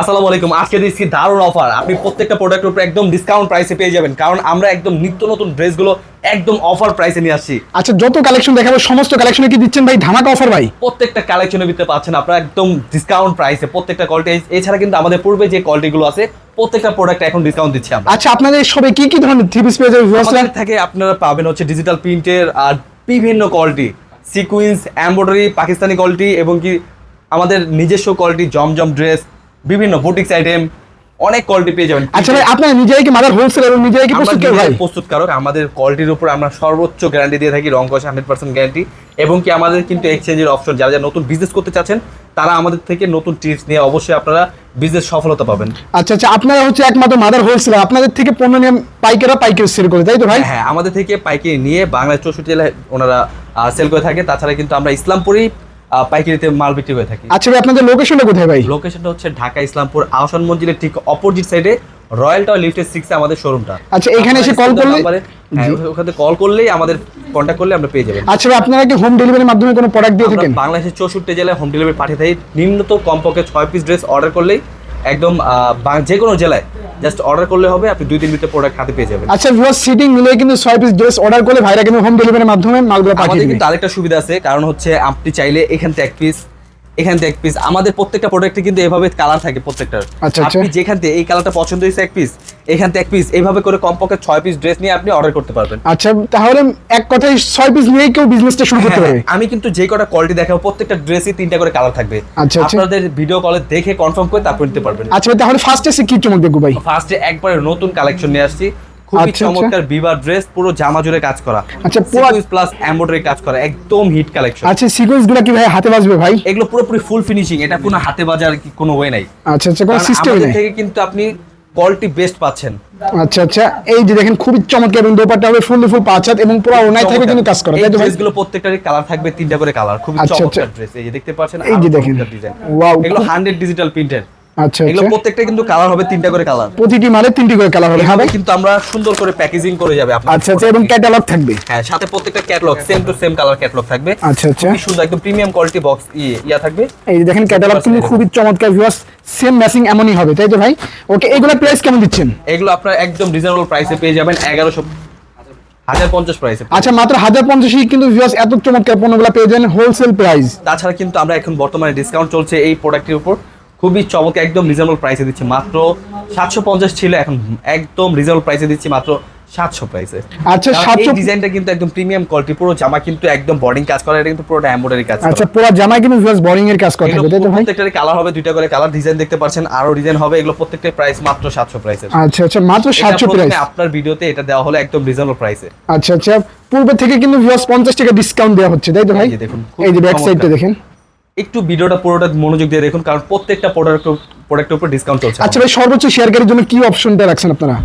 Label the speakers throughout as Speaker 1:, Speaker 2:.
Speaker 1: আসসালামু আলাইকুম। আজকে দিচ্ছি দারুণ অফার আপনি প্রত্যেকটা প্রোডাক্টের উপর একদম ডিসকাউন্ট প্রাইসে পেয়ে যাবেন। কারণ আমরা একদম নিত্য নতুন ড্রেসগুলো একদম অফার প্রাইসে নিয়ে আসছি।
Speaker 2: আচ্ছা যত কালেকশন দেখাবো সমস্ত কালেকশনে কি দিচ্ছেন ভাই? ধামাকা অফার ভাই?
Speaker 1: প্রত্যেকটা কালেকশনের ভিতরে পাচ্ছেন আপনারা একদম ডিসকাউন্ট প্রাইসে প্রত্যেকটা কোয়ালিটি এছাড়া কিন্তু আমাদের পূর্বে যে কোয়ালিটিগুলো আছে প্রত্যেকটা প্রোডাক্ট এখন ডিসকাউন্ট দিচ্ছি আমরা।
Speaker 2: আচ্ছা আপনাদের সবে কি কি ধরনের থ্রি পিস পেয়ে যাবে viewers রা?
Speaker 1: আমাদের থেকে আপনারা পাবেন হচ্ছে ডিজিটাল প্রিন্টের আর বিভিন্ন quality sequins embroidery Pakistani quality এবং কি আমাদের নিজস্ব কোয়ালিটি জমজম ড্রেস বিভিন্ন বুটিক্স আইটেম অনেক কোয়ালিটি পেয়ে যাবেন।
Speaker 2: আচ্ছা ভাই আপনারা নিজেই কি মাদার হোলসেল এবং নিজেই কি প্রস্তুত ভাই?
Speaker 1: নিজেরাই প্রস্তুতকারক আমাদের কোয়ালিটির উপর আমরা সর্বোচ্চ গ্যারান্টি দিয়ে থাকি রং কষে হান্ড্রেড পার্সেন্ট গ্যারান্টি এবং কি আমাদের কিন্তু এক্সচেঞ্জের অপশন যারা যারা নতুন বিজনেস করতে চাচ্ছেন তারা আমাদের থেকে নতুন টিপস নিয়ে অবশ্যই আপনারা বিজনেস সফলতা পাবেন।
Speaker 2: আচ্ছা আচ্ছা আপনারা হচ্ছে একমাত্র মাদার হোলসেল আপনাদের থেকে পণ্য নিয়ে পাইকাররা পাইকারি সেল করে তাই তো ভাই?
Speaker 1: হ্যাঁ আমাদের থেকে পাইকারি নিয়ে বাংলাদেশ চৌষট্টি জেলায় ওনারা সেল করে থাকে তাছাড়া কিন্তু আমরা ইসলামপুরেই পাইকারিতে মাল বিক্রি করে থাকি।
Speaker 2: আচ্ছা ভাই আপনাদের লোকেশনটা কোথায় ভাই?
Speaker 1: লোকেশনটা হচ্ছে ঢাকা ইসলামপুর আহসান মঞ্জিলের ঠিক অপোজিট সাইডে রয়্যাল টাওয়ার লিফটের সিক্সে আমাদের শোরুমটা
Speaker 2: আচ্ছা, এখানে এসে call করলে-
Speaker 1: হ্যাঁ ওখানে কল করলেই আমাদের কন্ট্যাক্ট করলে আমরা পেয়ে যাবেন।
Speaker 2: আচ্ছা ভাই আপনারা কি হোম ডেলিভারির মাধ্যমে কোনো প্রোডাক্ট দিয়ে থাকেন?
Speaker 1: বাংলাদেশের চৌষট্টি জেলায় হোম ডেলিভারি পাঠিয়ে থাকি। নিম্নত কমপক্ষে ছয় পিস ড্রেস অর্ডার করলেই একদম যে কোনো জেলায় জাস্ট অর্ডার করলে হবে আপনি দুই দিন ভিতরে প্রোডাক্ট হাতে পেয়ে যাবেন।
Speaker 2: আচ্ছা ভিউয়ার সিটিং মিলে কিন্তু ছয় পিস ড্রেস অর্ডার করলে ভাইরা কিন্তু হোম ডেলিভারির মাধ্যমে মালগুলো পাঠিয়ে
Speaker 1: আমাদের
Speaker 2: দিবে।
Speaker 1: কিন্তু আরেকটা সুবিধা আছে কারণ হচ্ছে আপনি চাইলে এখান থেকে এক পিস এখান থেকে এক পিস আমাদের প্রত্যেকটা প্রোডাক্টে কিন্তু এভাবে কালার থাকে প্রত্যেকটার।
Speaker 2: আচ্ছা, আচ্ছা।
Speaker 1: আপনি যেখান থেকে এই কালারটা পছন্দ হয়েছে এক পিস এখান থেকে এক পিস এইভাবে করে কমপক্ষে ছয় পিস ড্রেস নিয়ে আপনি অর্ডার করতে পারবেন।
Speaker 2: আচ্ছা তাহলে এক কথায় ছয় পিস নিয়েই কেউ বিজনেসটা শুরু করতে
Speaker 1: হ্যাঁ,
Speaker 2: পারে
Speaker 1: আমি কিন্তু যে কটা কোয়ালিটি দেখাবো প্রত্যেকটা ড্রেসই তিনটা করে কালার থাকবে।
Speaker 2: আচ্ছা।
Speaker 1: আপনাদের ভিডিও কলে দেখে কনফার্ম করে তারপর নিতে পারবেন।
Speaker 2: আচ্ছা তাহলে ফার্স্ট এসে কি চমক দেখব ভাই?
Speaker 1: ফার্স্টে একবারে নতুন কালেকশন নিয়ে আসছি। খুবই
Speaker 2: আচ্ছা, আচ্ছা।
Speaker 1: চমৎকার বিবার ড্রেস পুরো জামা জুড়ে কাজ করা।
Speaker 2: আচ্ছা, পুরো-
Speaker 1: প্লাস এমব্রয়ডারি কাজ করা একদম হিট কালেকশন
Speaker 2: আচ্ছা সিকোয়েন্সগুলো কি ভাই হাতে বাজবে ভাই?
Speaker 1: এগুলো পুরোপুরি ফুল ফিনিশিং এটা কোনো হাতে বাজার কি কোনো ওয়ে নাই।
Speaker 2: আচ্ছা আচ্ছা কোনো সিস্টেম নেই।
Speaker 1: থেকে কিন্তু আপনি কোয়ালিটি বেস্ট পাচ্ছেন।
Speaker 2: আচ্ছা আচ্ছা এই যে দেখেন খুবই চমৎকার এবং দোপাট্টা হবে ফুল ফুল এবং পুরো ওনাই থেকে কিন্তু কাজ করা তাই তো
Speaker 1: ড্রেসগুলো প্রত্যেকটারই কালার থাকবে তিনটা করে কালার খুবই
Speaker 2: আচ্ছা,
Speaker 1: চমৎকার। ড্রেস এই যে দেখতে পাচ্ছেন
Speaker 2: এই যে দেখেন।
Speaker 1: ডিজাইন
Speaker 2: Wow,
Speaker 1: এগুলো 100 ডিজিটাল প্রিন্টের
Speaker 2: আচ্ছা
Speaker 1: এগুলো
Speaker 2: আচ্ছা।
Speaker 1: প্রত্যেকটা কিন্তু কালার হবে তিনটা করে কালার
Speaker 2: প্রতিটি মালে তিনটি করে কালার হবে ভাই
Speaker 1: কিন্তু আমরা সুন্দর করে প্যাকেজিং করে যাবে আপনার
Speaker 2: আচ্ছা আচ্ছা এবং ক্যাটালগ থাকবে?
Speaker 1: হ্যাঁ সাথে প্রত্যেকটা catalogue same to same colour catalogue থাকবে।
Speaker 2: আচ্ছা, আচ্ছা।
Speaker 1: সুন্দর একদম প্রিমিয়াম কোয়ালিটি বক্স ইয়া থাকবে।
Speaker 2: এই দেখেন ক্যাটালগ কিন্তু খুবই চমৎকার ভিউয়ার্স সেম ম্যাচিং এমনই হবে তাই তো ভাই? ওকে এগুলা প্রাইস কেমন দিচ্ছেন?
Speaker 1: এগুলো আপনার একদম রিজনেবল প্রাইসে পেয়ে যাবেন এগারোশো হাজার পঞ্চাশ প্রাইসে
Speaker 2: আচ্ছা মাত্র হাজার পঞ্চাশই কিন্তু ভিউয়ার্স এত চমৎকার পণ্যগুলো পেয়ে যাবেন হোলসেল প্রাইস
Speaker 1: তাছাড়া কিন্তু আমরা এখন বর্তমানে ডিসকাউন্ট চলছে এই প্রোডাক্টের উপর। খুবই চমৎকার একদম রিজনেবল প্রাইসে দিচ্ছি। মাত্র সাতশো পঞ্চাশ ছিল এখন একদম রিজনেবল প্রাইসে দিচ্ছি মাত্র সাতশো প্রাইসে
Speaker 2: আচ্ছা,
Speaker 1: এই ডিজাইনটা কিন্তু একদম প্রিমিয়াম কোয়ালিটি পুরো জামা কিন্তু একদম বর্ডিং কাজ করা এটা কিন্তু পুরোটা এমব্রয়ডারি কাজ
Speaker 2: আচ্ছা পুরো জামাই কিন্তু ভিউয়ার্স বোরিং এর কাজ করা থাকবে তাই তো ভাই?
Speaker 1: প্রত্যেকটারই কালার হবে দুইটা করে কালার ডিজাইন দেখতে পাচ্ছেন আরও ডিজাইন হবে এগুলো প্রত্যেকটার প্রাইস মাত্র সাতশো প্রাইসের
Speaker 2: আচ্ছা আচ্ছা মাত্র সাতশো প্রাইস
Speaker 1: আপনার ভিডিওতে এটা দেওয়া হলো একদম রিজনেবল প্রাইসে
Speaker 2: আচ্ছা আচ্ছা পূর্বে থেকে কিন্তু ভিউয়ার্স পঞ্চাশ টাকা ডিসকাউন্ট দেওয়া হচ্ছে তাই তো ভাই?
Speaker 1: দেখুন,
Speaker 2: এই যে ব্যাক সাইডটা দেখেন।
Speaker 1: একটু ভিডিওটা পুরোটা মনোযোগ দিয়ে দেখুন কারণ প্রত্যেকটা প্রোডাক্ট প্রোডাক্টের উপর ডিসকাউন্ট চলছে।
Speaker 2: আচ্ছা ভাই সর্বোচ্চ শেয়ারকারীর জন্য কি অপশনটা রাখছেন আপনারা?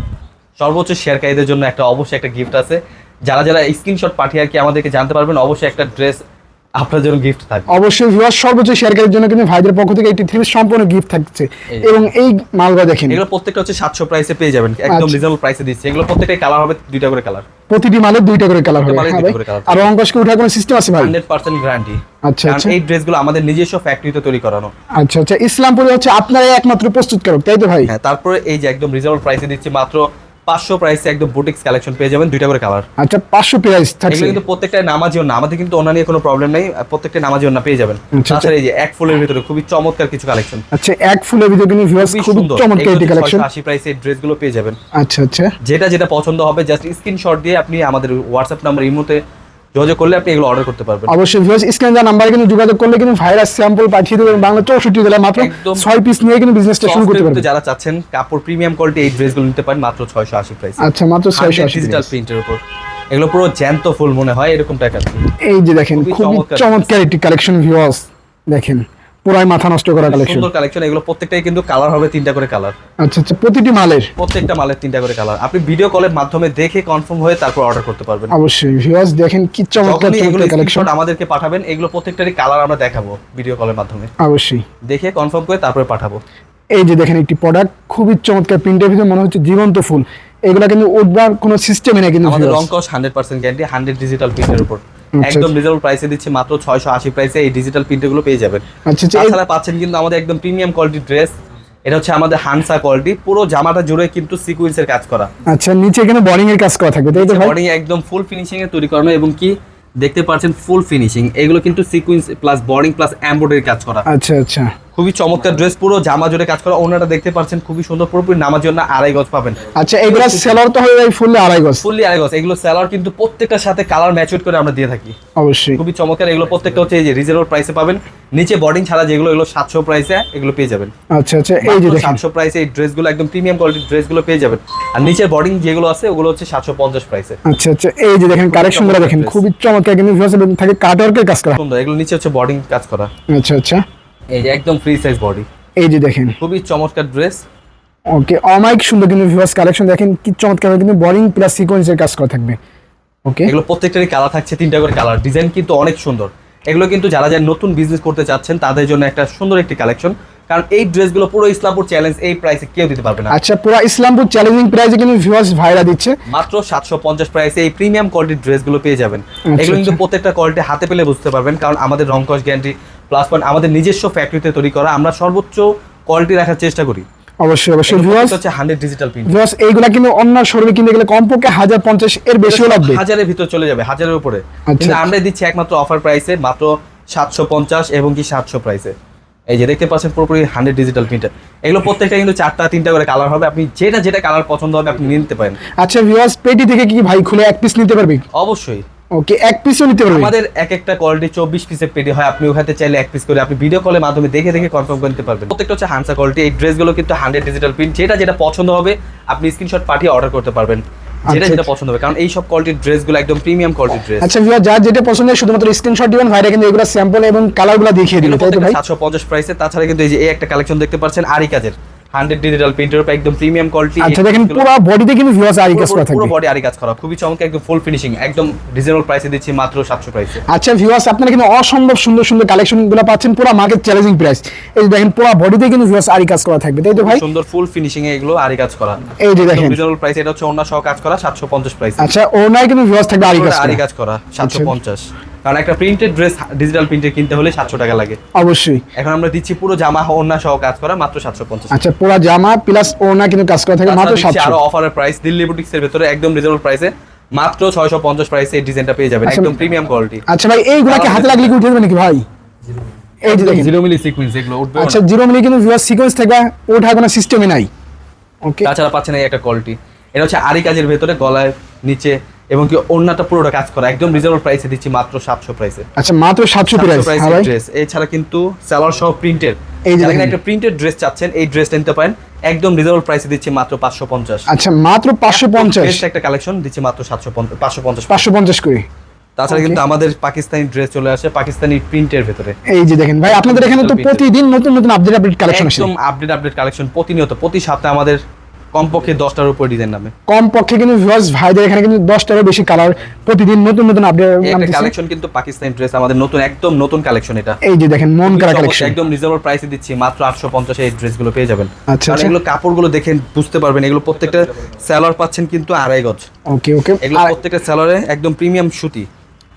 Speaker 1: সর্বোচ্চ শেয়ারকারীদের জন্য একটা অবশ্যই একটা গিফট আছে। যারা যারা স্ক্রিনশট পাঠিয়ে আর কি আমাদেরকে জানতে পারবেন অবশ্যই একটা ড্রেস আপনার জন্য গিফট থাকবে।
Speaker 2: অবশ্যই ভিউয়ার্স সর্বোচ্চ শেয়ারকারীর জন্য কিন্তু ভাইদের পক্ষ থেকে থ্রি সম্পূর্ণ গিফট থাকছে। এবং এই মালগুলো দেখেন।
Speaker 1: এগুলো প্রত্যেকটা হচ্ছে সাতশো প্রাইসে পেয়ে যাবেন। একদম
Speaker 2: আচ্ছা।
Speaker 1: রিজনেবল প্রাইসে দিচ্ছে। এগুলো প্রত্যেকটাই কালার হবে দুইটা করে কালার
Speaker 2: প্রতিটি মালে দুইটা করে কালার হবে হ্যাঁ আর অঙ্কশকে উঠার কোনো সিস্টেম আছে ভাই?
Speaker 1: হান্ড্রেড পার্সেন্ট গ্যারান্টি
Speaker 2: আচ্ছা, আচ্ছা।
Speaker 1: এই ড্রেসগুলো আমাদের নিজস্ব ফ্যাক্টরিতে তৈরি করানো।
Speaker 2: আচ্ছা আচ্ছা। ইসলামপুরে হচ্ছে আপনারাই একমাত্র প্রস্তুতকারক তাই তো ভাই?
Speaker 1: হ্যাঁ তারপরে এই যে একদম রিজনেবল প্রাইসে দিচ্ছি মাত্র পাঁচশো প্রাইসে একদম বুটিক্স কালেকশন পেয়ে যাবেন দুইটা করে কালার
Speaker 2: আচ্ছা পাঁচশো প্রাইস থাকছে।
Speaker 1: কিন্তু প্রত্যেকটা নামাজি না আমাদের কিন্তু ওনা নিয়ে কোনো প্রবলেম নেই প্রত্যেকটা নামাজি না পেয়ে যাবেন।
Speaker 2: আচ্ছা,
Speaker 1: তাছাড়া এই যে এক ফুলের ভিতরে খুবই চমৎকার কিছু কালেকশন
Speaker 2: আচ্ছা এক ফুলের ভিতরে কিন্তু ভিউয়ার্স খুব চমৎকার একটি কালেকশন
Speaker 1: আশি প্রাইসে ড্রেসগুলো পেয়ে যাবেন।
Speaker 2: আচ্ছা আচ্ছা।
Speaker 1: যেটা যেটা পছন্দ হবে জাস্ট স্ক্রিনশট দিয়ে আপনি আমাদের হোয়াটসঅ্যাপ নাম্বার ইমোতে যোগাযোগ করলে আপনি এগুলো অর্ডার করতে পারবেন।
Speaker 2: অবশ্যই ভিউয়ার্স স্ক্রিন যা নাম্বারে কিন্তু যোগাযোগ করলে কিন্তু ভাইরাস স্যাম্পল পাঠিয়ে দেবেন। বাংলা চৌষট্টি জেলায় মাত্র ছয় পিস নিয়ে কিন্তু বিজনেসটা শুরু করতে পারবেন।
Speaker 1: যারা চাচ্ছেন কাপড় প্রিমিয়াম কোয়ালিটি এই ড্রেসগুলো নিতে পারেন মাত্র ছয়শো আশি প্রাইস
Speaker 2: আচ্ছা মাত্র ছয়শো আশি
Speaker 1: ডিজিটাল প্রিন্টের উপর। এগুলো পুরো জ্যান্ত ফুল মনে হয় এরকম টাকা
Speaker 2: এই যে দেখেন
Speaker 1: খুবই চমৎকার।
Speaker 2: একটি কালেকশন ভিউয়ার্স দেখেন। পুরাই মাথা নষ্ট করা কালেকশন
Speaker 1: সুন্দর কালেকশন এগুলো প্রত্যেকটাই কিন্তু কালার হবে তিনটা করে কালার
Speaker 2: আচ্ছা আচ্ছা প্রতিটি মালের?
Speaker 1: প্রত্যেকটা মালের তিনটা করে কালার আপনি ভিডিও কলের মাধ্যমে দেখে কনফার্ম হয়ে তারপর অর্ডার করতে পারবেন।
Speaker 2: অবশ্যই ভিউয়ার্স দেখেন কি চমৎকার চমৎকার কালেকশন
Speaker 1: আমাদেরকে পাঠাবেন এগুলো প্রত্যেকটারই কালার আমরা দেখাবো ভিডিও কলের মাধ্যমে।
Speaker 2: অবশ্যই।
Speaker 1: দেখে কনফার্ম করে তারপরে পাঠাবো।
Speaker 2: এই যে দেখেন একটি প্রোডাক্ট খুবই চমৎকার প্রিন্টের ভিতরে মনে হচ্ছে জীবন্ত ফুল। এগুলা কিন্তু উঠবার কোনো সিস্টেমই নেই কিন্তু
Speaker 1: আমাদের। রং কস hundred percent guarantee hundred digital প্রিন্টের উপর। একদম রিজনেবল প্রাইসে দিচ্ছি মাত্র ছয়শো আশি প্রাইসে এই ডিজিটাল প্রিন্টগুলো পেয়ে যাবেন।
Speaker 2: আচ্ছা আচ্ছা
Speaker 1: তাছাড়া পাচ্ছেন কিন্তু আমাদের একদম প্রিমিয়াম কোয়ালিটি ড্রেস এটা হচ্ছে আমাদের হানসা কোয়ালিটি পুরো জামাটা জুড়ে কিন্তু সিকোয়েন্সের কাজ করা।
Speaker 2: আচ্ছা নিচে এখানে বোরিং এর কাজ করা থাকবে তাই তো ভাই?
Speaker 1: বডি একদম ফুল ফিনিশিং এ তৈরি করানো এবং কি দেখতে পাচ্ছেন ফুল ফিনিশিং এগুলো কিন্তু sequence plus bordering plus embroidery কাজ করা।
Speaker 2: আচ্ছা আচ্ছা।
Speaker 1: খুবই চমৎকার ড্রেস পুরো জামা জুড়ে কাজ করা। ওনাটা দেখতে পাচ্ছেন খুবই সুন্দর পুরোপুরি নামার জন্য আড়াই গজ পাবেন।
Speaker 2: আচ্ছা এগুলা সেলার তো হয়ে যায় ফুললে আড়াই গজ।
Speaker 1: ফুললি আড়াই গজ। এগুলো সেলার কিন্তু প্রত্যেকটার সাথে কালার ম্যাচুড করে আমরা দিয়ে থাকি।
Speaker 2: অবশ্যই।
Speaker 1: খুবই চমৎকার। এগুলো প্রত্যেকটা হচ্ছে এই যে রিজনেবল প্রাইসে পাবেন। নিচে বর্ডিং ছাড়া যেগুলো এগুলো সাতশো প্রাইসে এগুলো পেয়ে যাবেন।
Speaker 2: আচ্ছা আচ্ছা এই যে
Speaker 1: সাতশো প্রাইসে এই ড্রেসগুলো একদম প্রিমিয়াম কোয়ালিটির ড্রেসগুলো পেয়ে যাবেন। আর নিচের বর্ডিং যেগুলো আছে ওগুলো হচ্ছে সাতশো পঞ্চাশ প্রাইসে
Speaker 2: আচ্ছা আচ্ছা এই যে দেখেন কালেকশনগুলো দেখেন। খুবই চমৎকার কিন্তু থাকে কাটওয়ার্কের কাজ করা।
Speaker 1: সুন্দর। এগুলো নিচে হচ্ছে বর্ডিং কাজ করা।
Speaker 2: আচ্ছা আচ্ছা।
Speaker 1: এই যে একদম ফ্রি সাইজ বডি
Speaker 2: এই যে দেখেন।
Speaker 1: খুবই চমৎকার ড্রেস
Speaker 2: ওকে অমাইক সুন্দর কিন্তু ভিউয়ার্স কালেকশন দেখেন কি চমৎকার কিন্তু বোরিং প্লাস সিকোয়েন্সের কাজ করা থাকবে। ওকে?
Speaker 1: এগুলো প্রত্যেকটারই কালার থাকছে তিনটা করে কালার ডিজাইন কিন্তু অনেক সুন্দর। এগুলো কিন্তু যারা যারা নতুন বিজনেস করতে চাচ্ছেন তাদের জন্য একটা সুন্দর একটি কালেকশন কারণ এই ড্রেসগুলো পুরো ইসলামপুর চ্যালেঞ্জ এই প্রাইসে কেউ দিতে পারবে না।
Speaker 2: আচ্ছা পুরো ইসলামপুর চ্যালেঞ্জিং প্রাইসে কিন্তু ভিউয়ার্স ভাইরা দিচ্ছে।
Speaker 1: মাত্র সাতশো পঞ্চাশ প্রাইসে এই প্রিমিয়াম কোয়ালিটির ড্রেসগুলো পেয়ে যাবেন।
Speaker 2: আচ্ছা,
Speaker 1: এগুলো কিন্তু
Speaker 2: আচ্ছা।
Speaker 1: প্রত্যেকটা কোয়ালিটি হাতে পেলে বুঝতে পারবেন কারণ আমাদের রংকশ গ্যারান্টি প্লাস পয়েন্ট আমাদের নিজস্ব ফ্যাক্টরিতে তৈরি করা আমরা সর্বোচ্চ কোয়ালিটি রাখার চেষ্টা করি।
Speaker 2: অবশ্যই অবশ্যই। ভিউয়ার্স
Speaker 1: হচ্ছে হান্ড্রেড ডিজিটাল প্রিন্ট
Speaker 2: ভিউয়ার্স এইগুলা কিন্তু অন্য শোরুমে কিনতে গেলে কমপক্ষে হাজার পঞ্চাশ এর বেশিও লাগবে।
Speaker 1: হাজারের ভিতর চলে যাবে হাজারের উপরে।
Speaker 2: আচ্ছা।
Speaker 1: কিন্তু আমরা দিচ্ছি একমাত্র অফার প্রাইসে মাত্র সাতশো পঞ্চাশ এবং কি সাতশো প্রাইসে এই যে দেখতে পাচ্ছেন পুরোপুরি হান্ড্রেড ডিজিটাল প্রিন্টার এগুলো প্রত্যেকটা কিন্তু চারটা তিনটা করে কালার হবে। আপনি যেটা যেটা কালার পছন্দ হবে আপনি নিতে পারেন।
Speaker 2: আচ্ছা ভিউয়ার্স পেটি থেকে কি ভাই খুলে এক পিস নিতে পারবে?
Speaker 1: অবশ্যই।
Speaker 2: ওকে এক পিসও নিতে পারবে?
Speaker 1: আমাদের এক একটা কোয়ালিটি চব্বিশ পিসের পেটি হয়। আপনি ওখানে চাইলে এক পিস করে আপনি ভিডিও কলের মাধ্যমে দেখে দেখে কনফার্ম করতে পারবেন। প্রত্যেকটা হচ্ছে হানসা কোয়ালিটি এই ড্রেসগুলো কিন্তু হান্ড্রেড ডিজিটাল প্রিন্ট যেটা যেটা পছন্দ হবে আপনি স্ক্রিনশট পাঠিয়ে অর্ডার করতে পারবেন। যেটা
Speaker 2: আচ্ছা,
Speaker 1: যেটা
Speaker 2: আচ্ছা।
Speaker 1: পছন্দ হবে। কারণ এই সব কোয়ালিটির ড্রেসগুলো একদম প্রিমিয়াম কোয়ালিটির ড্রেস
Speaker 2: আচ্ছা ভিউয়ার যার যেটা পছন্দ হয় শুধুমাত্র স্ক্রিনশট দিবেন ভাইরা কিন্তু এগুলো স্যাম্পল এবং কালারগুলো দেখিয়ে দিবে তাই তো ভাই?
Speaker 1: সাতশো পঞ্চাশ প্রাইসে তাছাড়া কিন্তু এই যে এই একটা কালেকশন দেখতে পাচ্ছেন আরি কাজের হান্ড্রেড ডিজিটাল প্রিন্টের উপর একদম প্রিমিয়াম কোয়ালিটি
Speaker 2: আচ্ছা দেখেন পুরো বডিতে কিন্তু ভিউয়ার্স আরি কাজ করা
Speaker 1: পুরো বডি আরি কাজ করা। খুবই চমৎকার একদম ফুল ফিনিশিং একদম রিজনেবল প্রাইসে দিচ্ছি মাত্র সাতশো প্রাইসে
Speaker 2: আচ্ছা ভিউয়ার্স আপনারা কিন্তু অসম্ভব সুন্দর সুন্দর কালেকশনগুলো পাচ্ছেন পুরো মার্কেট চ্যালেঞ্জিং প্রাইস এই দেখেন পুরো বডিতে কিন্তু ভিউয়ার্স আরি কাজ করা থাকবে তাই তো ভাই?
Speaker 1: সুন্দর ফুল ফিনিশিং এ এগুলো আরি কাজ করা।
Speaker 2: এই যে দেখেন।
Speaker 1: রিজনেবল প্রাইস এটা হচ্ছে অন্য সহ কাজ করা সাতশো পঞ্চাশ প্রাইস
Speaker 2: আচ্ছা ওনাই কিন্তু ভিউয়ার্স থাকবে আরি কাজ
Speaker 1: আরি
Speaker 2: করা।
Speaker 1: কাজ করা সাতশো
Speaker 2: আচ্ছা।
Speaker 1: পঞ্চাশ। কারণ একটা প্রিন্টেড ড্রেস ডিজিটাল প্রিন্টে কিনতে হলে সাতশো টাকা লাগে।
Speaker 2: অবশ্যই।
Speaker 1: এখন আমরা দিচ্ছি পুরো জামা অন্য সহ কাজ করা মাত্র সাতশো পঞ্চাশ
Speaker 2: আচ্ছা পুরো জামা প্লাস ওনা কিন্তু কাজ করা থাকবে মাত্র
Speaker 1: দিচ্ছি আরও
Speaker 2: সাতশো
Speaker 1: অফারের প্রাইস দিল্লি বুটিক্স এর ভেতরে একদম রিজনেবল প্রাইসে মাত্র ছয়শো পঞ্চাশ প্রাইসে এই ডিজাইনটা পেয়ে যাবেন
Speaker 2: আচ্ছা,
Speaker 1: একদম প্রিমিয়াম কোয়ালিটি
Speaker 2: আচ্ছা ভাই এইগুলা কি হাতে লাগলে কি উঠে যাবে নাকি ভাই? এই যে দেখেন।
Speaker 1: জিরো মিলি সিকুয়েন্স এগুলো উঠবে
Speaker 2: আচ্ছা জিরো মিলি কিন্তু ভিউয়ার সিকোয়েন্স থাকবে ওঠার কোনো সিস্টেমই নাই। ওকে
Speaker 1: তাছাড়া পাচ্ছেন এই একটা কোয়ালিটি এটা হচ্ছে আরি কাজের ভেতরে গলায় নিচে এবং কি অন্যটা পুরোটা কাজ করা একদম রিজনেবল প্রাইসে দিচ্ছি মাত্র সাতশো প্রাইসে
Speaker 2: আচ্ছা মাত্র সাতশো প্রাইস
Speaker 1: প্রাইস
Speaker 2: ভাই।
Speaker 1: ড্রেস এছাড়া কিন্তু স্যালার সহ প্রিন্টের
Speaker 2: এই যে দেখেন।
Speaker 1: একটা প্রিন্টেড ড্রেস চাচ্ছেন এই ড্রেসটা নিতে পারেন। একদম রিজনেবল প্রাইসে দিচ্ছি মাত্র পাঁচশো পঞ্চাশ।
Speaker 2: আচ্ছা মাত্র পাঁচশো পঞ্চাশ।
Speaker 1: একটা কালেকশন দিচ্ছি মাত্র সাতশো পাঁচশো পঞ্চাশ।
Speaker 2: পাঁচশো পঞ্চাশ করে।
Speaker 1: তাছাড়া কিন্তু আমাদের পাকিস্তানি ড্রেস চলে আসে পাকিস্তানি প্রিন্টের ভেতরে।
Speaker 2: এই যে দেখেন ভাই আপনাদের এখানে তো প্রতিদিন নতুন নতুন আপডেট আপডেট কালেকশন আসে।
Speaker 1: একদম আপডেট আপডেট কালেকশন প্রতিনিয়ত প্রতি সপ্তাহে আমাদের কমপক্ষে দশটার উপর ডিজাইন নামে।
Speaker 2: কম পক্ষে কিন্তু ভিউয়ার্স ভাইদের এখানে কিন্তু দশটারও বেশি কালার প্রতিদিন নতুন নতুন আপডেট
Speaker 1: কালেকশন কিন্তু পাকিস্তানি ড্রেস আমাদের নতুন একদম নতুন কালেকশন এটা।
Speaker 2: এই যে দেখেন মন করা কালেকশন
Speaker 1: একদম রিজনেবল প্রাইসে দিচ্ছি মাত্র আটশো পঞ্চাশে এই ড্রেসগুলো পেয়ে যাবেন।
Speaker 2: আচ্ছা, আচ্ছা।
Speaker 1: এগুলো কাপড়গুলো দেখেন বুঝতে পারবেন এগুলো প্রত্যেকটা স্যালার পাচ্ছেন কিন্তু আড়াই গজ।
Speaker 2: ওকে ওকে
Speaker 1: এগুলো প্রত্যেকটা স্যালারে একদম প্রিমিয়াম সুতি।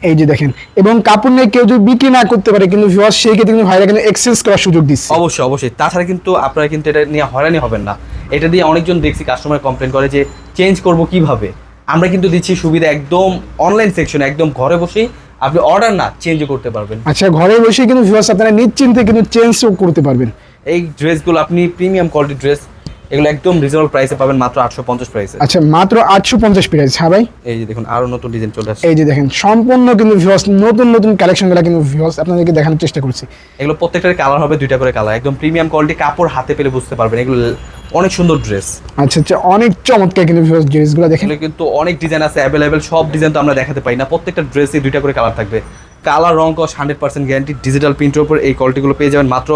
Speaker 2: এই যে দেখেন এবং কাপড় নিয়ে কেউ যদি বিক্রি না করতে পারে কিন্তু ভিউয়ার্স সেই ক্ষেত্রে কিন্তু ভাইরা কিন্তু এক্সচেঞ্জ করার সুযোগ দিচ্ছে।
Speaker 1: অবশ্যই অবশ্যই। তাছাড়া কিন্তু আপনারা কিন্তু এটা নিয়ে হয়রানি হবেন না। এটা দিয়ে অনেকজন দেখছি কাস্টমার কমপ্লেন করে যে চেঞ্জ করব কীভাবে? আমরা কিন্তু দিচ্ছি সুবিধা একদম অনলাইন সেকশন একদম ঘরে বসেই আপনি অর্ডার না চেঞ্জও করতে পারবেন।
Speaker 2: আচ্ছা ঘরে বসে কিন্তু ভিউয়ার্স আপনারা নিশ্চিন্তে কিন্তু চেঞ্জও করতে পারবেন।
Speaker 1: এই ড্রেসগুলো আপনি প্রিমিয়াম কোয়ালিটির ড্রেস এগুলো একদম রিজনেবল প্রাইসে পাবেন মাত্র আটশো পঞ্চাশ প্রাইসে
Speaker 2: আচ্ছা মাত্র আটশো পঞ্চাশ প্রাইস হ্যাঁ ভাই?
Speaker 1: এই যে দেখুন আরও নতুন ডিজাইন চলে আসছে।
Speaker 2: এই যে দেখেন সম্পূর্ণ কিন্তু ভিউয়ার্স নতুন নতুন কালেকশনগুলো কিন্তু ভিউয়ার্স আপনাদেরকে দেখানোর চেষ্টা করছি।
Speaker 1: এগুলো প্রত্যেকটার কালার হবে দুইটা করে কালার একদম প্রিমিয়াম কোয়ালিটি কাপড় হাতে পেলে বুঝতে পারবেন এগুলো অনেক সুন্দর ড্রেস
Speaker 2: আচ্ছা আচ্ছা অনেক চমৎকার কিন্তু ভিউয়ার্স ড্রেসগুলো দেখেন।
Speaker 1: এগুলো কিন্তু অনেক ডিজাইন আছে অ্যাভেলেবেল সব ডিজাইন তো আমরা দেখাতে পাই না। প্রত্যেকটা ড্রেসে দুইটা করে কালার থাকবে। কালার রং কস হান্ড্রেড পার্সেন্ট গ্যারান্টি ডিজিটাল প্রিন্টের উপর এই কোয়ালিটিগুলো পেয়ে যাবেন মাত্র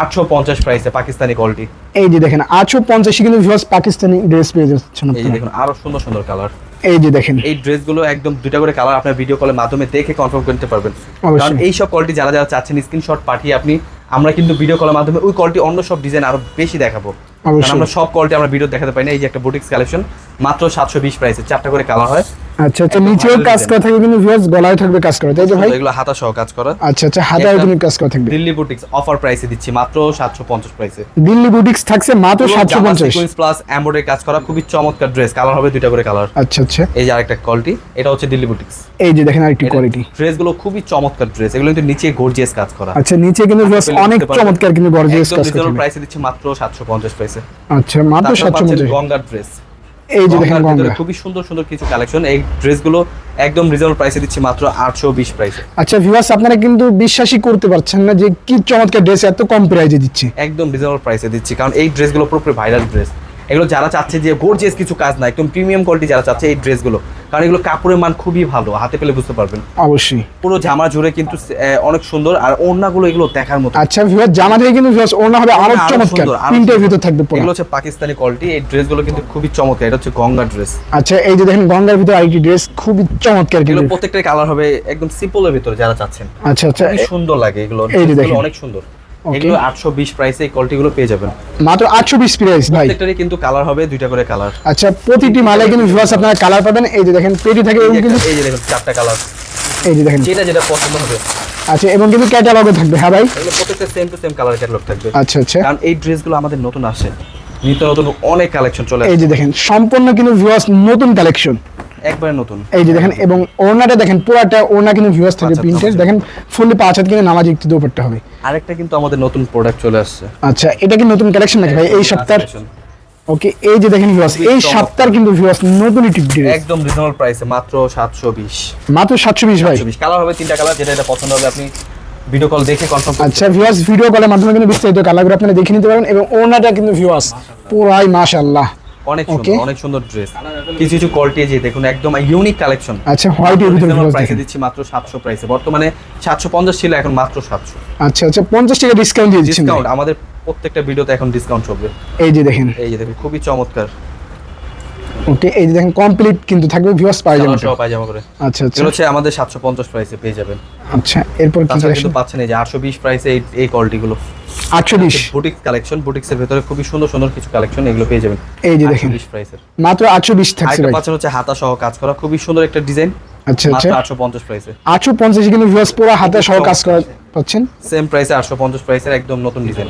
Speaker 1: আটশো পঞ্চাশ প্রাইসে পাকিস্তানি কোয়ালিটি
Speaker 2: এই যে দেখেন আটশো পঞ্চাশে কিন্তু ভিউয়ার্স পাকিস্তানি ড্রেস পেয়ে যাচ্ছেন
Speaker 1: এই যে দেখুন আরও সুন্দর সুন্দর কালার
Speaker 2: এই যে দেখেন।
Speaker 1: এই ড্রেসগুলো একদম দুইটা করে কালার আপনার ভিডিও কলের মাধ্যমে দেখে কনফার্ম করতে পারবেন। কারণ এই সব কোয়ালিটি যারা যারা চাচ্ছেন স্ক্রিনশট পাঠিয়ে আপনি আমরা কিন্তু ভিডিও কলের মাধ্যমে ওই কোয়ালিটি অন্য সব ডিজাইন আরও বেশি দেখাবো। আমরা সব কোয়ালিটি আমরা ভিডিও দেখাতে পাই না এই যে একটা বুটিক্স কালেকশন মাত্র সাতশো বিশ প্রাইসে চারটা করে কালার হয়।
Speaker 2: আচ্ছা আচ্ছা নিচেও কাজ করা থাকবে কিন্তু ভিউয়ার্স গলায় থাকবে কাজ করা তাই তো ভাই?
Speaker 1: এগুলো হাতা সহ কাজ করা।
Speaker 2: আচ্ছা আচ্ছা
Speaker 1: একটা
Speaker 2: কাজ করা থাকবে।
Speaker 1: দিল্লি বুটিক্স অফার প্রাইসে দিচ্ছি মাত্র সাতশো পঞ্চাশ প্রাইসে
Speaker 2: দিল্লি বুটিক্স থাকছে মাত্র সাতশো পঞ্চাশ।
Speaker 1: প্লাস এমব্রয়ডারি কাজ করা খুবই চমৎকার ড্রেস কালার হবে দুইটা করে কালার
Speaker 2: আচ্ছা আচ্ছা।
Speaker 1: এই যে আরেকটা কোয়ালিটি এটা হচ্ছে দিল্লি বুটিক্স
Speaker 2: এই যে দেখেন আরেকটি কোয়ালিটি
Speaker 1: ড্রেসগুলো খুবই চমৎকার ড্রেস এগুলো কিন্তু নিচে গর্জিয়াস কাজ করা।
Speaker 2: আচ্ছা নিচে কিন্তু ভিউয়ার্স অনেক চমৎকার কিন্তু গর্জিয়াস কাজ করা
Speaker 1: প্রাইসে দিচ্ছি মাত্র 750 প্রাইসে
Speaker 2: আচ্ছা মাত্র
Speaker 1: তারপর
Speaker 2: সাতশো
Speaker 1: পাচ্ছেন
Speaker 2: পঞ্চাশ
Speaker 1: গঙ্গার ড্রেস
Speaker 2: এই যে দেখেন গঙ্গা।
Speaker 1: খুবই সুন্দর সুন্দর কিছু কালেকশন এই ড্রেসগুলো একদম রিজনেবল প্রাইসে দিচ্ছি মাত্র 820 প্রাইসে
Speaker 2: আচ্ছা ভিউয়ার্স আপনারা কিন্তু বিশ্বাসই করতে পারছেন না যে কি চমৎকার ড্রেস এত কম প্রাইসে দিচ্ছে।
Speaker 1: একদম রিজনেবল প্রাইসে দিচ্ছি। কারণ এই ড্রেসগুলো পুরোপুরি ভাইরাল ড্রেস এগুলো যারা চাচ্ছে যে গর্জিয়াস কিছু কাজ না একদম প্রিমিয়াম কোয়ালিটি যারা চাচ্ছে এই ড্রেসগুলো। কারণ এগুলো কাপড়ের মান খুবই ভালো হাতে পেলে বুঝতে পারবেন।
Speaker 2: অবশ্যই।
Speaker 1: পুরো জামা জুড়ে কিন্তু অনেক সুন্দর আর ওড়নাগুলো এগুলো দেখার মতো।
Speaker 2: আচ্ছা ভিউয়ার্স জামা থেকে কিন্তু ভিউয়ার্স ওড়না হবে
Speaker 1: আরও
Speaker 2: চমৎকার। প্রিন্টের ভিতর থাকবে পুরো।
Speaker 1: এগুলো হচ্ছে পাকিস্তানি কোয়ালিটি এই ড্রেসগুলো কিন্তু খুবই চমৎকার এটা হচ্ছে গঙ্গা ড্রেস
Speaker 2: আচ্ছা এই যে দেখেন গঙ্গার ভিতর আরেকটি ড্রেস খুবই চমৎকার কিন্তু।
Speaker 1: প্রত্যেকটাই কালার হবে একদম সিম্পলের ভিতরে যারা চাচ্ছেন।
Speaker 2: আচ্ছা আচ্ছা
Speaker 1: সুন্দর লাগে এগুলো। অনেক সুন্দর. এগুলো আটশো বিশ প্রাইসে এই কোয়ালিটিগুলো পেয়ে যাবেন।
Speaker 2: মাত্র আটশো বিশ প্রাইস ভাই।
Speaker 1: প্রত্যেকটারই কিন্তু কালার হবে দুইটা করে কালার
Speaker 2: আচ্ছা প্রতিটি মালে কিন্তু ভিউয়ার্স আপনারা কালার পাবেন। এই যে দেখেন পেটি থাকে এবং কিন্তু
Speaker 1: এই যে দেখুন চারটা কালার
Speaker 2: এই যে দেখেন।
Speaker 1: যেটা যেটা পছন্দ হবে।
Speaker 2: আচ্ছা এবং কিন্তু ক্যাটালগও থাকবে হ্যাঁ ভাই?
Speaker 1: এগুলো প্রত্যেকটা same to same colour catalogue থাকবে।
Speaker 2: আচ্ছা আচ্ছা।
Speaker 1: কারণ এই ড্রেসগুলো আমাদের নতুন আসে নিত্য নতুন অনেক কালেকশন চলে
Speaker 2: এই যে দেখেন সম্পূর্ণ কিন্তু ভিউয়ার্স নতুন কালেকশন
Speaker 1: একবারে নতুন।
Speaker 2: এই যে দেখেন এবং ওড়নাটা দেখেন পুরাটা ওড়না কিন্তু ভিউয়ার্স থাকে
Speaker 1: নামাজ।
Speaker 2: দেখেন ফুললি পাঁচ হাত কিন্তু নামাজ একটু দোপাট্টা হবে।
Speaker 1: আরেকটা কিন্তু আমাদের নতুন প্রোডাক্ট চলে আসছে।
Speaker 2: আচ্ছা এটা কি নতুন কালেকশন নাকি ভাই? এই ওকে এই যে দেখেন ভিউয়ার্স এই কিন্তু ভিউয়ার্স নতুন ড্রেস
Speaker 1: একদম রিজনেবল প্রাইসে মাত্র সাতশো বিশ।
Speaker 2: মাত্র সাতশো বিশ ভাই।
Speaker 1: কালার হবে তিনটা কালার যেটা এটা পছন্দ হবে আপনি ভিডিও কল দেখে কনফার্ম
Speaker 2: আচ্ছা ভিউয়ার্স ভিডিও কলের মাধ্যমে কিন্তু বিস্তারিত কালারগুলো আপনারা দেখে নিতে পারেন এবং ওড়নাটা কিন্তু ভিউয়ার্স পুরাই মাশাআল্লাহ।
Speaker 1: অনেক সুন্দর অনেক সুন্দর ড্রেস কিছু কিছু কোয়ালিটি যে দেখুন একদম ইউনিক কালেকশন
Speaker 2: আচ্ছা হোয়াইটের ভিতরে ভিউয়ার্স
Speaker 1: প্রাইসে দিচ্ছি মাত্র সাতশো প্রাইসে বর্তমানে সাতশো পঞ্চাশ ছিল এখন মাত্র সাতশো।
Speaker 2: আচ্ছা আচ্ছা পঞ্চাশ টাকা ডিসকাউন্ট দিয়ে দিচ্ছেন
Speaker 1: ডিসকাউন্ট আমাদের প্রত্যেকটা ভিডিওতে এখন ডিসকাউন্ট চলবে।
Speaker 2: এই যে দেখেন।
Speaker 1: এই যে দেখুন খুবই চমৎকার।
Speaker 2: ওকে এই যে দেখেন কমপ্লিট কিন্তু থাকবে ভিউয়ার্স পায়জামা
Speaker 1: সহ পায়জামা করে।
Speaker 2: আচ্ছা আচ্ছা।
Speaker 1: হচ্ছে আমাদের সাতশো পঞ্চাশ প্রাইসে পেয়ে যাবেন।
Speaker 2: আচ্ছা এরপর কি কালেকশন
Speaker 1: কিন্তু পাচ্ছেন এই যে আটশো বিশ প্রাইসে এই এই কোয়ালিটিগুলো
Speaker 2: আটশো বিশ।
Speaker 1: বুটিক কালেকশন বুটিক্সের ভেতরে খুবই সুন্দর সুন্দর কিছু কালেকশন এগুলো পেয়ে যাবেন।
Speaker 2: এই যে দেখেন
Speaker 1: বিশ প্রাইসের
Speaker 2: মাত্র আটশো বিশ থাকছে
Speaker 1: আরেকটা
Speaker 2: ভাই।
Speaker 1: পাচ্ছেন হচ্ছে হাতা সহ কাজ করা খুবই সুন্দর একটা ডিজাইন
Speaker 2: আচ্ছা আচ্ছা।
Speaker 1: মাত্র আটশো পঞ্চাশ প্রাইসে
Speaker 2: আটশো পঞ্চাশ কিন্তু ভিউয়ার্স পুরো হাতা সহ কাজ করা পাচ্ছেন?
Speaker 1: সেম প্রাইসে আটশো পঞ্চাশ প্রাইসের একদম নতুন ডিজাইন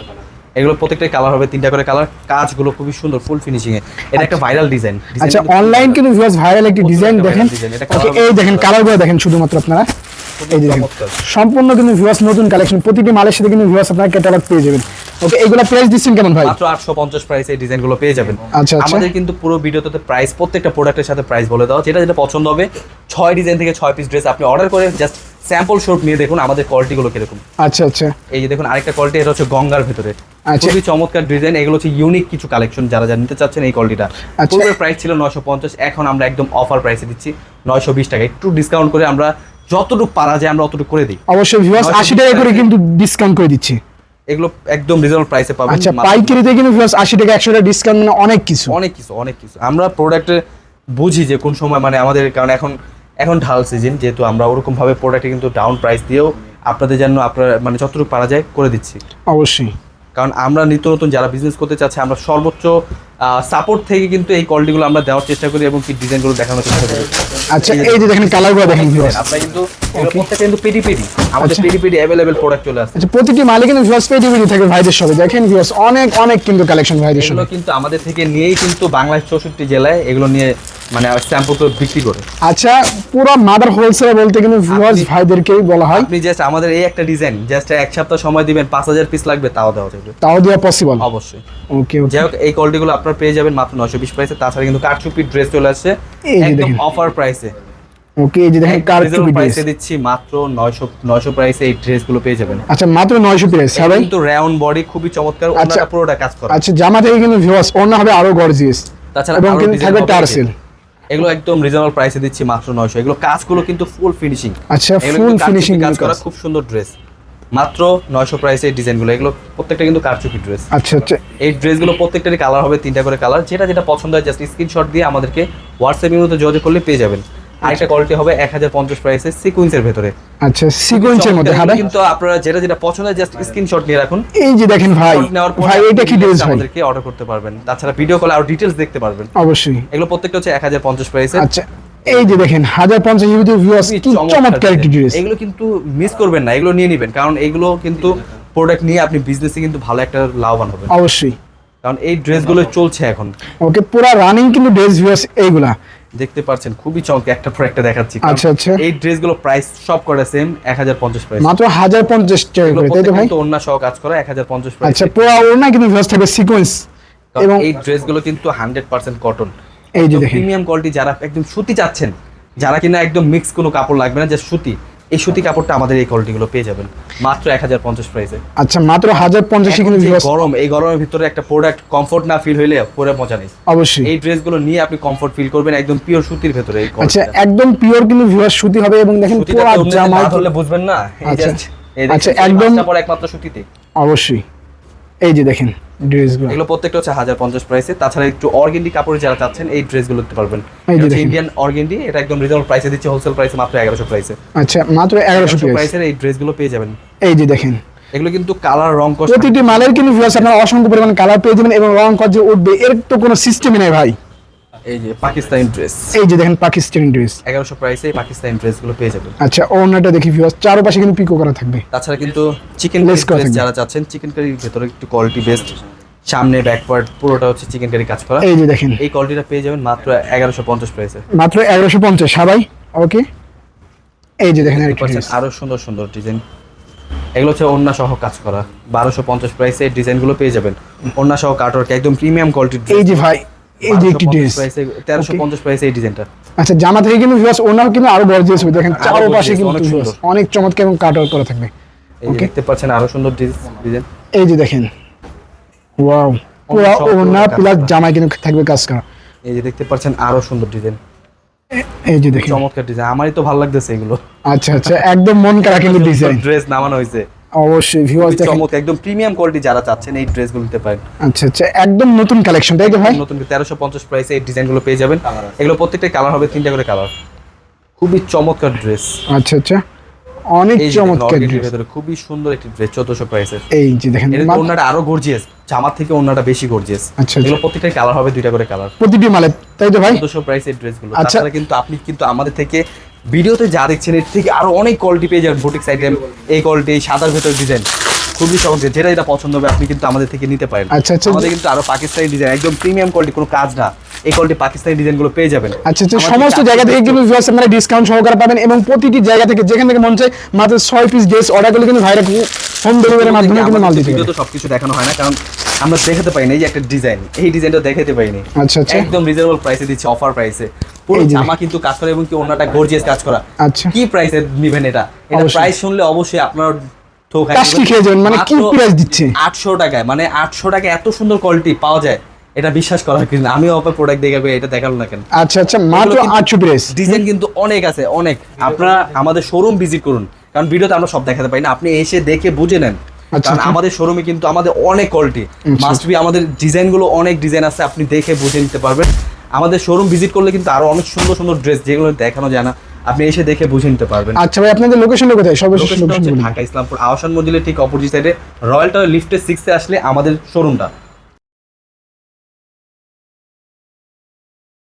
Speaker 1: এগুলো প্রত্যেকটাই কালার হবে তিনটা করে কালার কাজগুলো খুবই সুন্দর ফুল ফিনিশিং এ। এটা একটা ভাইরাল ডিজাইন
Speaker 2: আচ্ছা অনলাইন কিন্তু ভিউয়ার্স ভাইরাল একটি ডিজাইন দেখেন। এই দেখেন কালারগুলো দেখেন শুধুমাত্র আপনারা। এই দেখেন সম্পূর্ণ কিন্তু ভিউয়ার্স নতুন কালেকশন প্রতিটি মালের সাথে কিন্তু ভিউয়ার্স আপনারা ক্যাটালগ পেয়ে যাবেন। ওকে প্রাইস দিচ্ছেন কেমন ভাই?
Speaker 1: মাত্র আটশো পঞ্চাশ প্রাইসে এই ডিজাইনগুলো পেয়ে যাবেন।
Speaker 2: আচ্ছা, আচ্ছা।
Speaker 1: আমাদের কিন্তু পুরো ভিডিওতে প্রাইস প্রত্যেকটা প্রোডাক্টের সাথে প্রাইস বলে দেওয়া যেটা যেটা পছন্দ হবে ছয় ডিজাইন থেকে ছয় পিস ড্রেস আপনি অর্ডার করে জাস্ট স্যাম্পল শর্ট নিয়ে দেখুন আমাদের কোয়ালিটিগুলো কীরকম।
Speaker 2: আচ্ছা আচ্ছা।
Speaker 1: এই যে দেখুন আরেকটা কোয়ালিটি এটা হচ্ছে গঙ্গার ভেতরে।
Speaker 2: আচ্ছা।
Speaker 1: খুবই চমৎকার ডিজাইন এগুলো হচ্ছে ইউনিক কিছু কালেকশন যারা যারা নিতে চাচ্ছেন এই কোয়ালিটিটা
Speaker 2: আচ্ছা।
Speaker 1: পূর্বের প্রাইস ছিল নয়শো পঞ্চাশ এখন আমরা একদম অফার প্রাইসে দিচ্ছি নয়শো বিশ টাকা। একটু ডিসকাউন্ট করে আমরা যতটুকু পারা যায় আমরা অতটুকু করে দিই।
Speaker 2: অবশ্যই ভিউয়ার্স
Speaker 1: 920
Speaker 2: আশি টাকা করে কিন্তু ডিসকাউন্ট করে দিচ্ছি।
Speaker 1: এগুলো একদম রিজনেবল প্রাইসে পাবেন
Speaker 2: আচ্ছা পাইকারিতে কিন্তু ভিউয়ার্স আশি টাকা একশো টাকা ডিসকাউন্ট মানে অনেক কিছু।
Speaker 1: অনেক কিছু অনেক কিছু। আমরা প্রোডাক্টে বুঝি যে কোন সময় মানে আমাদের কারণ এখন এখন ঢাল সিজন যেহেতু আমরা ওরকম ভাবে প্রোডাক্টে কিন্তু ডাউন প্রাইস দিয়েও আপনাদের জন্য আপনারা মানে যতটুকু পারা যায় করে দিচ্ছি।
Speaker 2: অবশ্যই।
Speaker 1: কারণ আমরা নিত্য নতুন যারা বিজনেস করতে চাচ্ছে আমরা সর্বোচ্চ সাপোর্ট থেকে কিন্তু এই কোয়ালিটিগুলো আমরা দেওয়ার চেষ্টা করি এবং কি ডিজাইনগুলো দেখানোর চেষ্টা করি।
Speaker 2: আচ্ছা এই যে দেখেন কালারগুলো দেখেন
Speaker 1: আপনারা কিন্তু প্রত্যেকটা কিন্তু পেটি পেটি আমাদের। পেটি পেটি অ্যাভেলেবেল প্রোডাক্ট চলে আসছে।
Speaker 2: আচ্ছা প্রতিটি মালে কিন্তু ভিউয়ার্স পেটি পেটি থাকে ভাইদের সবে দেখেন ভিউয়ার্স অনেক অনেক কিন্তু কালেকশন ভাইদের সবে
Speaker 1: কিন্তু আমাদের থেকে নিয়েই কিন্তু বাংলাদেশ চৌষট্টি জেলায় এগুলো নিয়ে মানে করে বিক্রি করে।
Speaker 2: আচ্ছা পুরো মাদার হোলসেল বলতে কিন্তু ভিউয়ার্স ভাইদেরকেই বলা হয়।
Speaker 1: আপনি জাস্ট আমাদের এই একটা ডিজাইন জাস্ট এক সপ্তাহ সময় দিবেন পাঁচ হাজার পিস লাগবে তাও দেওয়া যাবে।
Speaker 2: তাও দেওয়া পসিবল
Speaker 1: অবশ্যই।
Speaker 2: ওকে ওকে
Speaker 1: যাই হোক এই কোয়ালিটিগুলো আপনারা পেয়ে যাবেন মাত্র নয়শো বিশ প্রাইসে তাছাড়া কিন্তু কারচুপির ড্রেস চলে আসছে একদম অফার প্রাইসে
Speaker 2: ওকে এই যে দেখেন কার টুপি ড্রেস
Speaker 1: দিচ্ছি মাত্র নয়শো নয়শো প্রাইসে এই ড্রেসগুলো পেয়ে যাবেন।
Speaker 2: আচ্ছা মাত্র নয়শো প্রাইস হ্যাঁ
Speaker 1: কিন্তু রাউন্ড বডি খুবই চমৎকার।
Speaker 2: আচ্ছা।
Speaker 1: ওনাটা পুরোটা কাজ করা।
Speaker 2: আচ্ছা জামা থেকে কিন্তু ভিউয়ার্স অন্য হবে আরও গর্জিয়াস
Speaker 1: তাছাড়া আরও
Speaker 2: থাকবে
Speaker 1: হবে
Speaker 2: টার্সেল।
Speaker 1: এগুলো একদম রিজনেবল প্রাইসে দিচ্ছি মাত্র নয়শো। এগুলো কাজগুলো কিন্তু ফুল ফিনিশিং
Speaker 2: আচ্ছা ফুল ফিনিশিং
Speaker 1: কাজ করা খুব সুন্দর ড্রেস মাত্র নয়শো প্রাইসে এই ডিজাইনগুলো এগুলো প্রত্যেকটা কিন্তু কারচুপি ড্রেস
Speaker 2: আচ্ছা আচ্ছা।
Speaker 1: এই ড্রেসগুলো প্রত্যেকটারই কালার হবে তিনটা করে কালার যেটা যেটা পছন্দ হয় জাস্ট স্ক্রিনশট দিয়ে আমাদেরকে হোয়াটসঅ্যাপ মধ্যে যোগাযোগ করলে পেয়ে যাবেন। আরেকটা কোয়ালিটি হবে এক হাজার পঞ্চাশ প্রাইসে সিকুয়েন্সের ভেতরে।
Speaker 2: আচ্ছা সিকোয়েন্সের মধ্যে হ্যাঁ ভাই?
Speaker 1: কিন্তু আপনারা যেটা যেটা পছন্দ হয় জাস্ট স্ক্রিনশট নিয়ে রাখুন।
Speaker 2: এই যে দেখেন ভাই ভাই এটা কি ড্রেস ভাই?
Speaker 1: আমাদেরকে অর্ডার করতে পারবেন। তাছাড়া ভিডিও কলে আরও ডিটেলস দেখতে পারবেন।
Speaker 2: অবশ্যই।
Speaker 1: এগুলো প্রত্যেকটা হচ্ছে এক হাজার পঞ্চাশ প্রাইসে
Speaker 2: আচ্ছা এই যে দেখেন হাজার পঞ্চাশ জিবিতে ভিউয়ার্স কি চমৎকার একটি ড্রেস
Speaker 1: এগুলো কিন্তু মিস করবেন না এগুলো নিয়ে নেবেন। কারণ এগুলো কিন্তু প্রোডাক্ট নিয়ে আপনি বিজনেসে কিন্তু ভালো একটা লাভবান হবেন।
Speaker 2: অবশ্যই।
Speaker 1: কারণ এই ড্রেসগুলো চলছে এখন।
Speaker 2: ওকে পুরা রানিং কিন্তু ড্রেস ভিউয়ার্স এইগুলা।
Speaker 1: দেখতে পাচ্ছেন খুবই চমক একটা পর একটা দেখাচ্ছি।
Speaker 2: আচ্ছা, আচ্ছা।
Speaker 1: এই ড্রেসগুলো প্রাইস সব করে সেম এক হাজার পঞ্চাশ প্রাইস
Speaker 2: মাত্র হাজার পঞ্চাশ টাকা করে তাই তো ভাই?
Speaker 1: কিন্তু অন্য সহ কাজ করা এক হাজার পঞ্চাশ প্রাইস
Speaker 2: আচ্ছা পুরো ওড়না কিন্তু ভিউয়ার্স থাকবে সিকোয়েন্স এবং
Speaker 1: এই ড্রেসগুলো কিন্তু হান্ড্রেড পার্সেন্ট কটন
Speaker 2: এই যে দেখেন।
Speaker 1: প্রিমিয়াম কোয়ালিটি যারা একদম সুতি চাচ্ছেন যারা কিনা একদম মিক্স কোনো কাপড় লাগবে না যে সুতি। এই সুতি কাপড়টা আমাদের এই কোয়ালিটিগুলো পেয়ে যাবেন। মাত্র এক হাজার পঞ্চাশ প্রাইসে
Speaker 2: আচ্ছা মাত্র হাজার পঞ্চাশ
Speaker 1: গরম এই গরমের ভিতরে একটা প্রোডাক্ট কমফোর্ট না ফিল হইলে পরে মজা নেই।
Speaker 2: অবশ্যই।
Speaker 1: এই ড্রেসগুলো নিয়ে আপনি কমফোর্ট ফিল করবেন একদম পিওর সুতির ভেতরে
Speaker 2: আচ্ছা একদম পিওর কিন্তু ভিউয়ার্স সুতি হবে এবং দেখেন পুরা
Speaker 1: না ধরলে বুঝবেন না।
Speaker 2: আচ্ছা। আচ্ছা, একদম-
Speaker 1: পরে একমাত্র সুতিতে।
Speaker 2: অবশ্যই। এই যে দেখেন। ড্রেসগুলো।
Speaker 1: এগুলো প্রত্যেকটা হচ্ছে হাজার পঞ্চাশ প্রাইসে তাছাড়া একটু অর্গেন্ডি কাপড় যারা চাচ্ছেন এই ড্রেসগুলো নিতে পারবেন। ইন্ডিয়ান অর্গেন্ডি এটা একদম রিজনেবল প্রাইসে দিচ্ছে হোলসেল প্রাইসে মাত্র এগারোশো প্রাইসে
Speaker 2: আচ্ছা মাত্র এগারোশো
Speaker 1: প্রাইসের এই ড্রেসগুলো পেয়ে যাবেন।
Speaker 2: এই যে দেখেন।
Speaker 1: এগুলো কিন্তু কালার রং কষ
Speaker 2: প্রতিটি মালের কিন্তু আপনারা অসংখ্য পরিমাণ কালার পেয়ে যাবেন এবং রং কত যে উঠবে এর তো কোনো সিস্টেমই নাই ভাই।
Speaker 1: এই যে পাকিস্তানি ড্রেস
Speaker 2: এই যে দেখেন পাকিস্তানি ড্রেস
Speaker 1: প্রাইসে এই পাকিস্তানি ড্রেসগুলো পেয়ে যাবেন।
Speaker 2: আচ্ছা ওড়নাটা দেখি ভিউয়ার্স চারপাশে কিন্তু পিকো করা থাকবে।
Speaker 1: তাছাড়া কিন্তু চিকেন যারা চাচ্ছেন চিকেন কারির ভেতরে একটু কোয়ালিটি বেস্ট সামনে ব্যাকওয়ার্ড পুরোটা হচ্ছে চিকেন কারি কাজ করা।
Speaker 2: এই যে দেখেন।
Speaker 1: এই কোয়ালিটিটা পেয়ে যাবেন মাত্র এগারোশো পঞ্চাশ প্রাইসে
Speaker 2: মাত্র এগারোশো পঞ্চাশ সবাই? ওকে এই যে দেখেন
Speaker 1: আরও সুন্দর সুন্দর ডিজাইন এগুলো হচ্ছে অন্য সহ কাজ করা। বারোশো পঞ্চাশ প্রাইসে ডিজাইনগুলো পেয়ে যাবেন। অন্য সহ কাটওয়ার্ক একদম প্রিমিয়াম কোয়ালিটির
Speaker 2: এই যে ভাই এই যে একটি ড্রেস
Speaker 1: প্রাইসে তেরোশো পঞ্চাশ প্রাইসে এই ডিজাইনটা
Speaker 2: আচ্ছা জামা থেকে কিন্তু ভিউয়ার্স ওড়নাও কিন্তু আরও গর্জিয়াস হবে। দেখেন
Speaker 1: আরও
Speaker 2: চারপাশে
Speaker 1: gorgeous,
Speaker 2: কিন্তু
Speaker 1: অনেক
Speaker 2: viewers
Speaker 1: সুন্দর।
Speaker 2: অনেক চমৎকার এবং কাট করা থাকবে।
Speaker 1: এই দেখতে পাচ্ছেন আরও সুন্দর ডিজাইন
Speaker 2: এই যে দেখেন ওয়াও পুরো
Speaker 1: সব পুরো
Speaker 2: ওড়না
Speaker 1: কাজ
Speaker 2: প্লাস। কিন্তু থাকবে কাজ করা।
Speaker 1: এই যে দেখতে পাচ্ছেন আরও সুন্দর ডিজাইন
Speaker 2: এই যে দেখেন।
Speaker 1: চমৎকার ডিজাইন আমারই তো ভালো লাগতেছে এগুলো।
Speaker 2: আচ্ছা আচ্ছা একদম মন কারা কিন্তু ডিজাইন
Speaker 1: ড্রেস নামানো হয়েছে।
Speaker 2: অবশ্যই ভিউয়ার্স দেখেন।
Speaker 1: চমৎকার একদম প্রিমিয়াম কোয়ালিটি যারা চাচ্ছেন এই ড্রেসগুলো নিতে পারেন।
Speaker 2: আচ্ছা আচ্ছা একদম নতুন কালেকশন তাই তো ভাই?
Speaker 1: নতুন তেরোশো পঞ্চাশ প্রাইসে এই ডিজাইনগুলো পেয়ে যাবেন। এগুলো প্রত্যেকটা কালার হবে তিনটা করে কালার খুবই চমৎকার ড্রেস
Speaker 2: আচ্ছা আচ্ছা অনেক চমৎকার ড্রেস
Speaker 1: ভেতরে খুবই সুন্দর একটি ড্রেস চোদ্দশো প্রাইসের
Speaker 2: এই যে দেখেন
Speaker 1: এর আরও গর্জিয়াস জামা থেকে ওনাটা বেশি গর্জিয়াস
Speaker 2: আচ্ছা, আচ্ছা।
Speaker 1: এগুলো প্রত্যেকটা কালার হবে দুইটা করে কালার
Speaker 2: প্রতিটি মালে তাই তো ভাই?
Speaker 1: চোদ্দশো প্রাইসের ড্রেসগুলো
Speaker 2: আচ্ছা।
Speaker 1: তাছাড়া কিন্তু আপনি কিন্তু আমাদের থেকে ভিডিওতে যা দেখছেন এর থেকে আরও অনেক কোয়ালিটি পেয়ে যাবেন বুটিক্স আইটেম এই কোয়ালিটি এই সাদার ভেতর ডিজাইন খুবই সহজে যেটা এটা পছন্দ হবে আপনি কিন্তু আমাদের থেকে নিতে পারেন।
Speaker 2: আচ্ছা, আচ্ছা।
Speaker 1: আমাদের কিন্তু আরও পাকিস্তানি ডিজাইন একদম প্রিমিয়াম কোয়ালিটি কোনো কাজ না। এই কোয়ালিটি পাকিস্তানি ডিজাইনগুলো পেয়ে যাবেন।
Speaker 2: আচ্ছা
Speaker 1: আমাদের
Speaker 2: সমস্ত জায়গা থেকে কিন্তু ভিউয়ার্স আপনারা ডিসকাউন্ট সহকারে পাবেন এবং প্রতিটি জায়গা থেকে যেখান থেকে মন চায় মাত্র ছয় পিস ড্রেস অর্ডার করলে কিন্তু ভাইরা হোম ডেলিভারির মাধ্যমে কিন্তু মাল দিতে
Speaker 1: ভিডিও তো সবকিছু দেখানো হয় না কারণ আমরা দেখাতে পাইনি এই যে একটা ডিজাইন এই ডিজাইনটা দেখাতে পাইনি
Speaker 2: আচ্ছা আচ্ছা।
Speaker 1: একদম রিজনেবল প্রাইসে দিচ্ছে অফার প্রাইসে পুরো জামা কিন্তু কাজ করে এবং কি ওনাটা গর্জিয়াস কাজ করা।
Speaker 2: আচ্ছা।
Speaker 1: কি প্রাইসে নেবেন এটা? এটা প্রাইস শুনলে অবশ্যই আপনার ঠোক
Speaker 2: খেয়ে যাবেন মানে কি প্রাইস দিচ্ছে?
Speaker 1: আটশো টাকায় মানে আটশো টাকায় এত সুন্দর কোয়ালিটি পাওয়া যায়। এটা বিশ্বাস করা কিন্তু আমি অপর প্রোডাক্ট দেখে এটা দেখাল না কেন?
Speaker 2: আচ্ছা আচ্ছা মাত্র
Speaker 1: এগুলো কিন্তু-
Speaker 2: আটশো প্রাইস
Speaker 1: ডিজাইন কিন্তু অনেক আছে অনেক। আপনারা আমাদের শোরুম ভিজিট করুন কারণ ভিডিওতে আমরা সব দেখাতে পারি না। আপনি এসে দেখে বুঝে নেন
Speaker 2: আচ্ছা,
Speaker 1: কারণ
Speaker 2: আচ্ছা।
Speaker 1: আমাদের শোরুমে কিন্তু আমাদের অনেক কোয়ালিটি। মাস্ট বি আমাদের ডিজাইনগুলো অনেক ডিজাইন আছে আপনি দেখে বুঝে নিতে পারবেন। আমাদের শোরুম ভিজিট করলে কিন্তু আরও অনেক সুন্দর সুন্দর ড্রেস যেগুলো দেখানো যায় না আপনি এসে দেখে বুঝে নিতে পারবেন।
Speaker 2: আচ্ছা ভাই আপনাদের লোকেশনটা কোথায়? সর্বশেষ লোকেশন
Speaker 1: ঢাকা ইসলামপুর আহসান মঞ্জিলের ঠিক অপোজিট সাইডে রয়্যাল টাওয়ার লিফটের সিক্সে আসলে আমাদের শোরুমটা